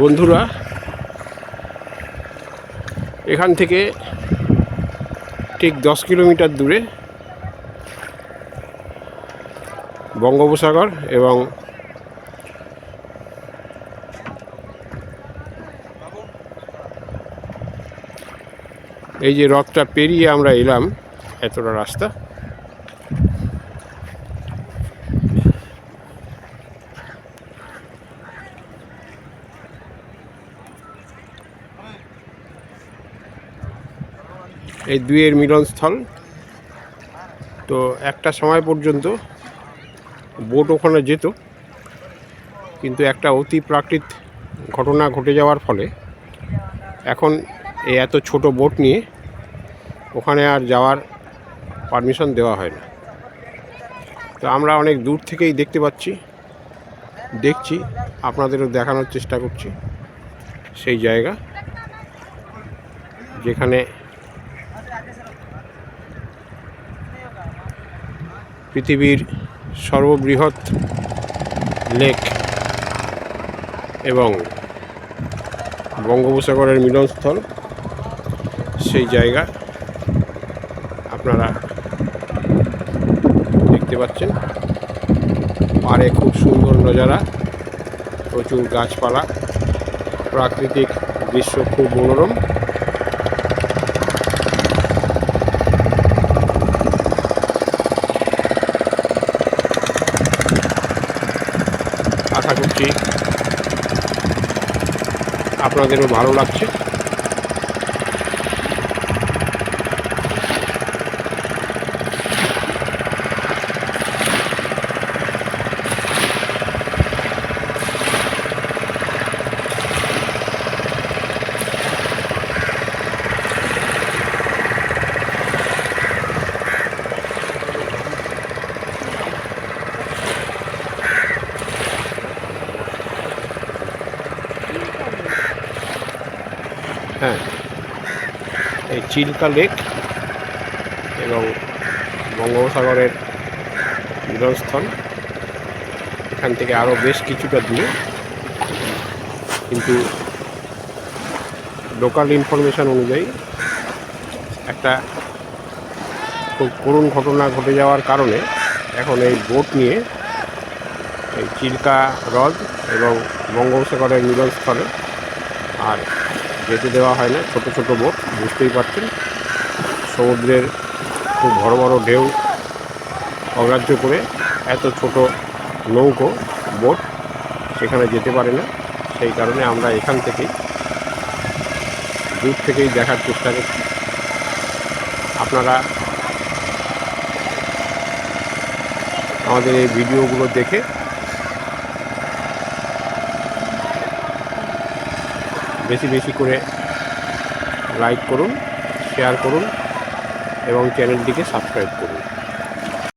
বন্ধুরা, এখান থেকে ঠিক দশ কিলোমিটার দূরে বঙ্গোপসাগর এবং এই যে রথটা পেরিয়ে আমরা এলাম, এতটা রাস্তা। এই দুইয়ের মিলনস্থল। তো একটা সময় পর্যন্ত বোট ওখানে যেত, কিন্তু একটা অতি প্রাকৃত ঘটনা ঘটে যাওয়ার ফলে এখন এই এত ছোট বোট নিয়ে ওখানে আর যাওয়ার পারমিশন দেওয়া হয় না। তো আমরা অনেক দূর থেকেই দেখতে পাচ্ছি, দেখছি, আপনাদেরও দেখানোর চেষ্টা করছি। সেই জায়গা যেখানে পৃথিবীর সর্ববৃহৎ লেক এবং বঙ্গোপসাগরের মিলনস্থল, সেই জায়গা আপনারা দেখতে পাচ্ছেন। পারে খুব সুন্দর নজারা, প্রচুর গাছপালা, প্রাকৃতিক দৃশ্য খুব মনোরম। আশা করছি আপনাদেরও ভালো লাগছে। হ্যাঁ। এই চিল্কা লেক এবং বঙ্গোপসাগরের মিলনস্থল এখান থেকে আরও বেশ কিছুটা দূরে। কিন্তু লোকাল ইনফরমেশান অনুযায়ী একটা খুব করুণ ঘটনা ঘটে যাওয়ার কারণে এখন এই বোট নিয়ে এই চিল্কা হ্রদ এবং বঙ্গোপসাগরের মিলনস্থলে আর যেতে দেওয়া হয় না, ছোটো ছোটো বোট, বুঝতেই পারছেন? সমুদ্রের খুব বড় বড় ঢেউ অগ্রাহ্য করে এত ছোট নৌকো, বোট সেখানে যেতে পারে না। সেই কারণে আমরা এখান থেকেই দূর থেকেই দেখার চেষ্টা করছি। আপনারা আমাদের এই ভিডিওগুলো দেখে বেশি বেশি করে লাইক করুন শেয়ার করুন এবং চ্যানেলটিকে সাবস্ক্রাইব করুন।